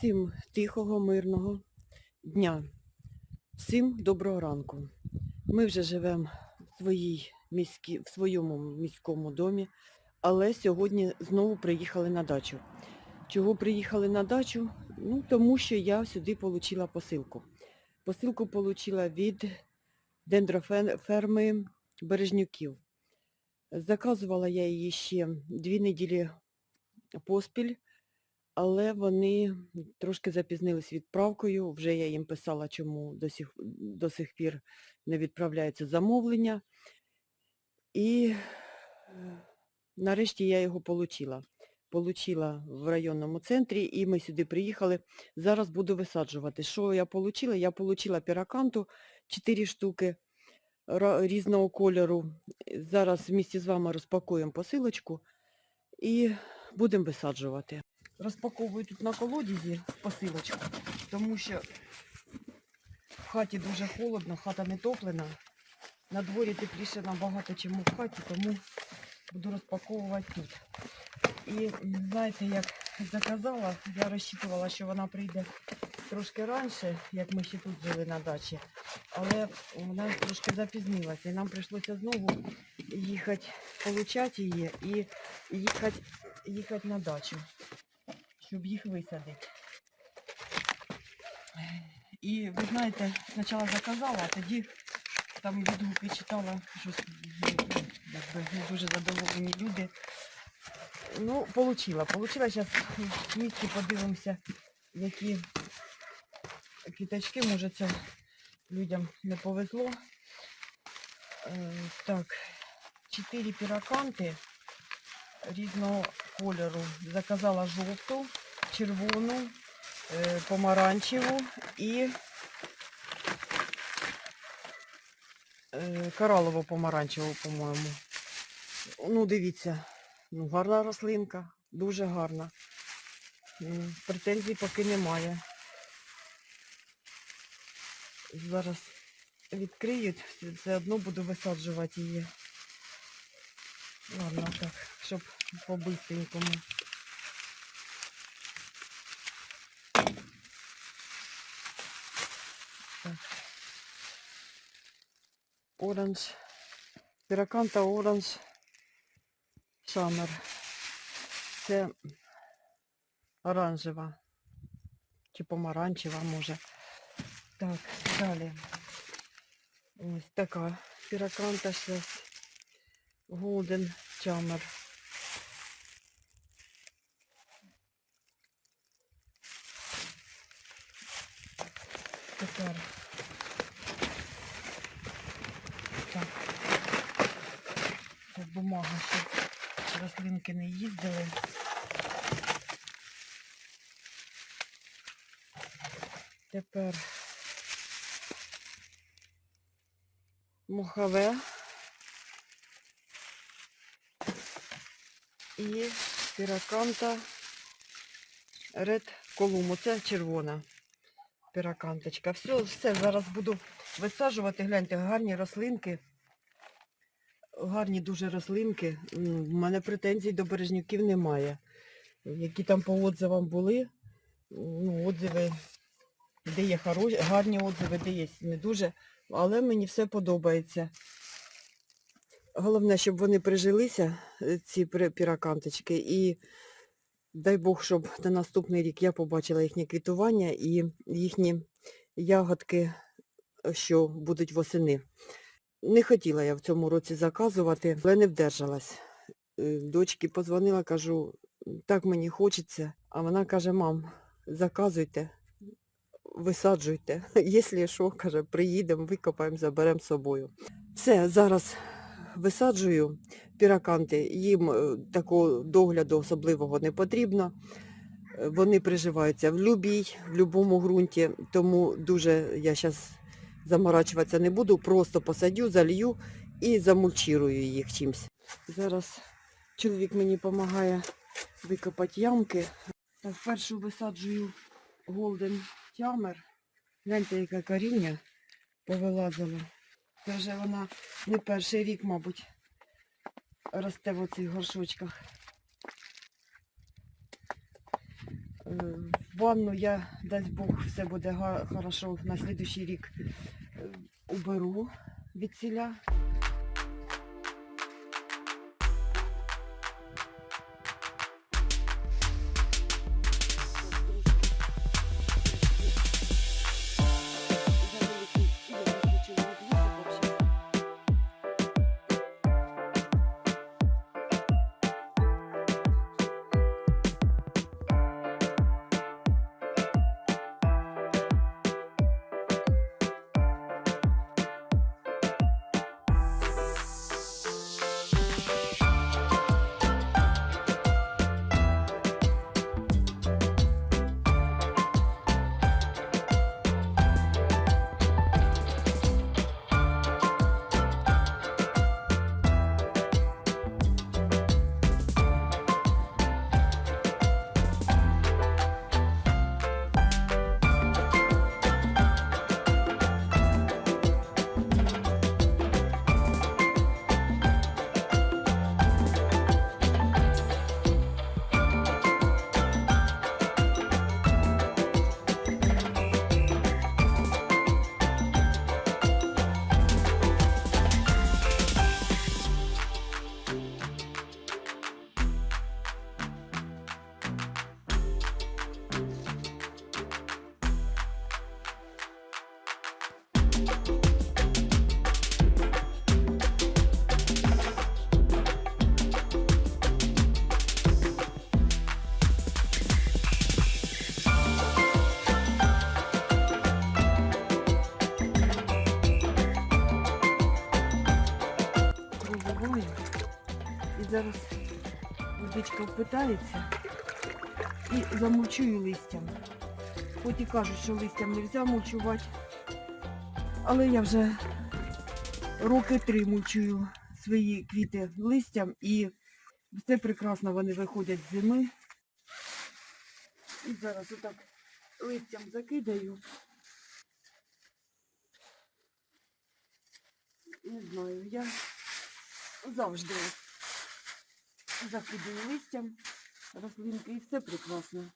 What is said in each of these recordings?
Всім тихого, мирного дня. Всім доброго ранку. Ми вже живемо в, своїй міській, в своєму міському домі, але сьогодні знову приїхали на дачу. Чого приїхали на дачу? Ну, тому що я сюди отримала посилку. Посилку отримала від дендроферми Бережнюків. Заказувала я її ще дві неділі поспіль, але вони трошки запізнились відправкою. Вже я їм писала, чому до сих, до сих пір не відправляється замовлення. І е, нарешті я його отримала. Получила в районному центрі і ми сюди приїхали. Зараз буду висаджувати. Що я отримала? Я отримала піраканту 4 штуки різного кольору. Зараз вместе з вами розпакуємо посилочку і будемо висаджувати. Розпаковую тут на колодязі посилочку, тому що в хаті дуже холодно, хата не топлена. На дворі тепліше набагато, ніж в хаті, тому буду розпаковувати тут. І знаєте, як заказала, я розчитувала, що вона прийде трошки раніше, як ми ще тут жили на дачі, але вона трошки запізнилася. І нам прийшлося знову їхати, получати її і їхати, їхати на дачу, щоб їх висадити. І ви знаєте, спочатку заказала, а тоді там відгуки читала, що не дуже задоволені люди. Ну, получила. Получила. Зараз в місті подивимося, які квіточки, може це людям не повезло. Е, Так, чотири піраканти різного кольору. Заказала жовту, червону, е, помаранчеву і е, коралово помаранчеву, по-моєму. Ну, дивіться, ну, гарна рослинка, дуже гарна. Претензій поки немає. Зараз відкриють, все- одно буду висаджувати її. Ладно, так, Так. Оранж. Піраканта оранж. Шамер. Це оранжева. Чи помаранчева, може. Так, далі. Ось така піраканта зараз. Голден Чамер. Тепер. Так. Це бумага, щоб рослинки не їздили. Тепер мохове і піраканта Ред Колуму. Це червона піраканточка. Все, все, зараз буду висаджувати. Гляньте, гарні рослинки. Гарні дуже рослинки. В мене претензій до бережнюків немає. Які там по отзивам були, ну, отзиви, де є хороші, гарні отзиви, де є не дуже. Але мені все подобається. Головне, щоб вони прижилися, ці пір- піраканточки, і дай Бог, щоб на наступний рік я побачила їхнє квітування і їхні ягодки, е, що будуть восени. Не хотіла я в цьому році заказувати, але не вдержалась. Е, Дочці позвонила, кажу, так мені хочеться. А вона каже, мам, заказуйте, висаджуйте. Якщо що, каже, приїдемо, викопаємо, заберемо з собою. Все, зараз висаджую піраканти. Їм е, такого догляду особливого не потрібно. Е, Вони приживаються в любій, в будь-якому ґрунті, тому дуже я зараз заморачуватися не буду, просто посадю, залью і замульчирую їх чимось. Зараз чоловік мені допомагає викопати ямки. Так, першу висаджую Golden Chamber. Гляньте, яке коріння повилазило. Це вже вона не перший рік, мабуть, росте в оцих горшочках. В Ванну я, дасть Бог, все буде добре. На слідуючий рік е, уберу від ціля. Проливаю. І зараз водичка впитається і замульчую листям. Хоч і кажуть, що листям не можна мульчувати, але я вже роки три мульчую свої квіти листям і все прекрасно вони виходять з зими. І зараз отак листям закидаю. Не знаю, я завжди закидаю листям рослинки і все прекрасно.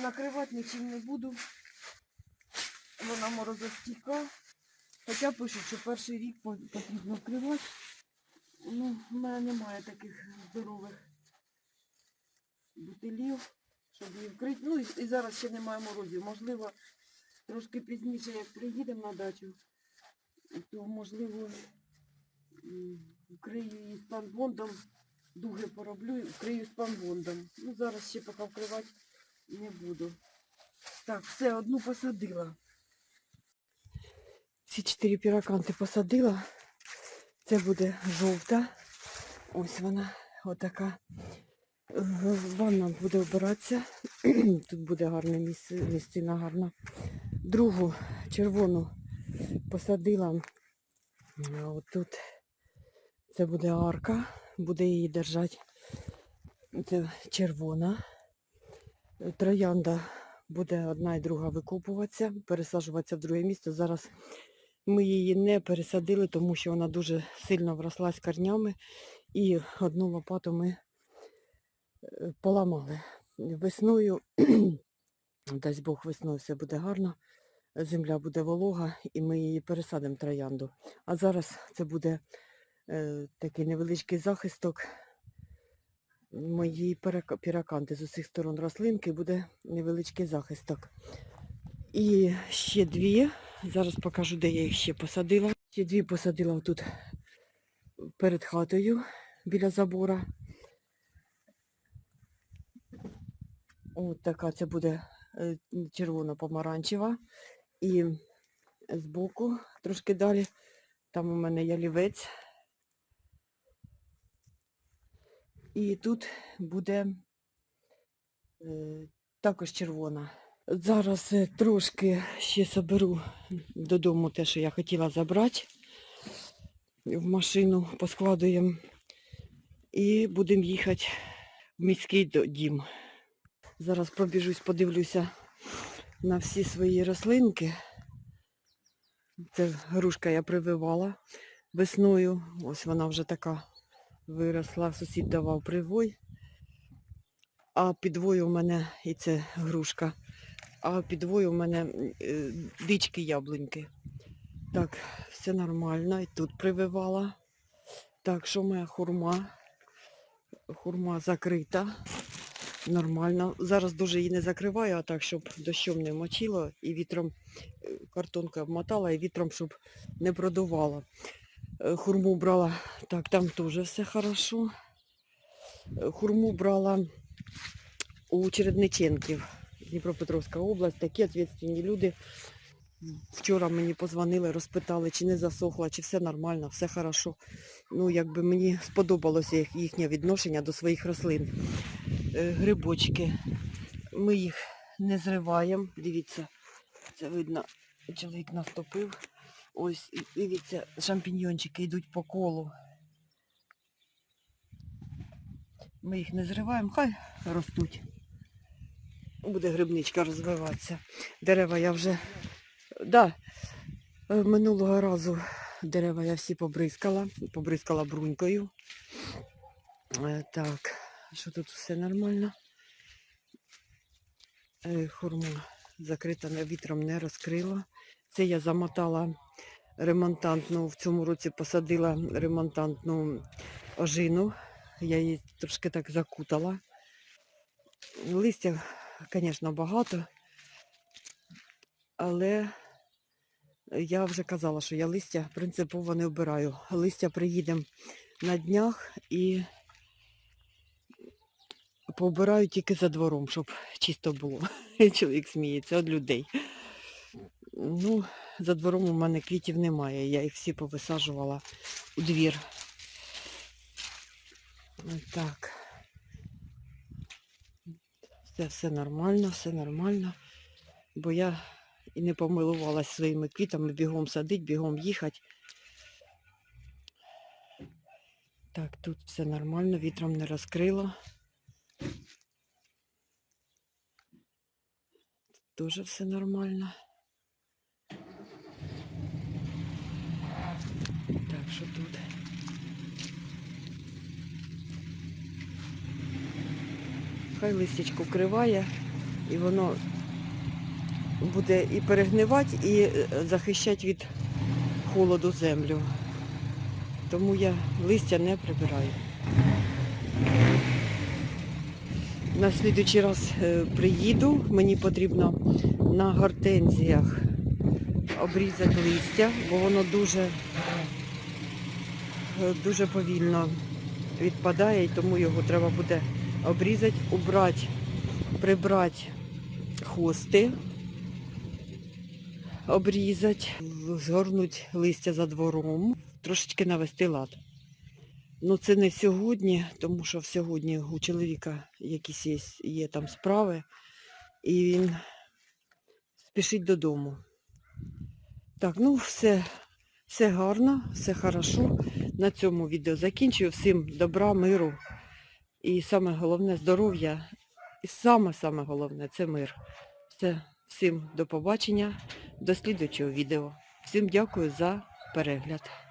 Накривати нічим не буду. Вона морозостійка. Хоча пишуть, що перший рік потрібно вкривати. Ну, в мене немає таких здорових бутилів щоб її вкрити. Ну і, зараз ще немає морозів. Можливо, трошки пізніше, як приїдемо на дачу, то можливо вкрию її спанбондом, дуги пороблю і вкрию спанбондом. Ну зараз ще поки вкривати не буду. Так, все, одну посадила. Ці чотири піраканти посадила. Це буде жовта. Ось вона, отака. Ванна буде обиратися. Тут буде гарне місце, місцина гарна. Другу червону посадила. От тут це буде арка, буде її держати. Це червона. Троянда буде одна і друга викопуватися, пересаджуватися в друге місце. Зараз ми її не пересадили, тому що вона дуже сильно врослась корнями. І одну лопату ми поламали. Весною, дасть Бог, весною все буде гарно, земля буде волога і ми її пересадимо троянду. А зараз це буде е, такий невеличкий захисток перека- піраканти з усіх сторон рослинки буде невеличкий захисток. І ще дві. Зараз покажу, де я їх ще посадила. Ще дві посадила тут перед хатою біля забора. От така це буде е, червоно-помаранчева. І збоку, трошки далі, там у мене ялівець. І тут буде е, також червона. Зараз е, трошки ще соберу додому те, що я хотіла забрати. В машину поскладуємо і будемо їхати в міський дім. Зараз пробіжусь, подивлюся на всі свої рослинки. Це грушка я прививала. весною. Ось вона вже така виросла, сусід давав привой. А підвою у мене і це грушка. А підвою у мене е, дички яблуньки. Так, все нормально. І тут прививала. Так, що моя хурма? Хурма закрита. Нормально. Зараз дуже її не закриваю, а так, щоб дощом не мочило і вітром е, картонка обмотала і вітром, щоб не продувало. Е, Хурму брала, так, там теж все хорошо. Е, Хурму брала у Чередниченків, Дніпропетровська область, такі відповідальні люди. Вчора мені позвонили, розпитали, чи не засохла, чи все нормально, все хорошо. Ну, якби мені сподобалося їхнє відношення до своїх рослин. Е, Грибочки. Ми їх не зриваємо. Дивіться, це видно, чоловік наступив. Ось, дивіться, шампіньйончики йдуть по колу. Ми їх не зриваємо, хай ростуть. Буде грибничка розвиватися. Дерева я вже. Да, е, минулого разу дерева я всі побризкала, побризкала брунькою. Е, Так, що тут все нормально? Е, Хурма закрита вітром не розкрила. Це я замотала ремонтантну, в цьому році посадила ремонтантну ожину. Я її трошки так закутала. Листя, звісно, багато, але я вже казала, що я листя принципово не вбираю. Листя приїдемо на днях і Побираю тільки за двором, щоб чисто було. Чоловік сміється від людей. Ну, за двором у мене квітів немає. Я їх всі повисаджувала у двір. Так. Все, все нормально, все нормально. Бо я і не помилувалась своїми квітами, бігом садить, бігом їхати. Так, тут все нормально, вітром не розкрило. Тоже все нормально. Так, що тут? Хай листячко вкриває, і воно буде і перегнивати, і е, захищати від холоду землю. Тому я листя не прибираю. На слідуючий раз е, приїду, мені потрібно на гортензіях обрізати листя, бо воно дуже, е, дуже повільно відпадає, і тому його треба буде обрізати, убрати, прибрати хости, обрізати, згорнути листя за двором, трошечки навести лад. Ну, це не сьогодні, тому що сьогодні у чоловіка якісь є, є там справи, і він спішить додому. Так, ну все, все гарно, все хорошо. На цьому відео закінчую. Всім добра, миру. І саме головне здоров'я. І саме-саме головне це мир. Все, всім до побачення, до слідуючого відео. Всім дякую за перегляд.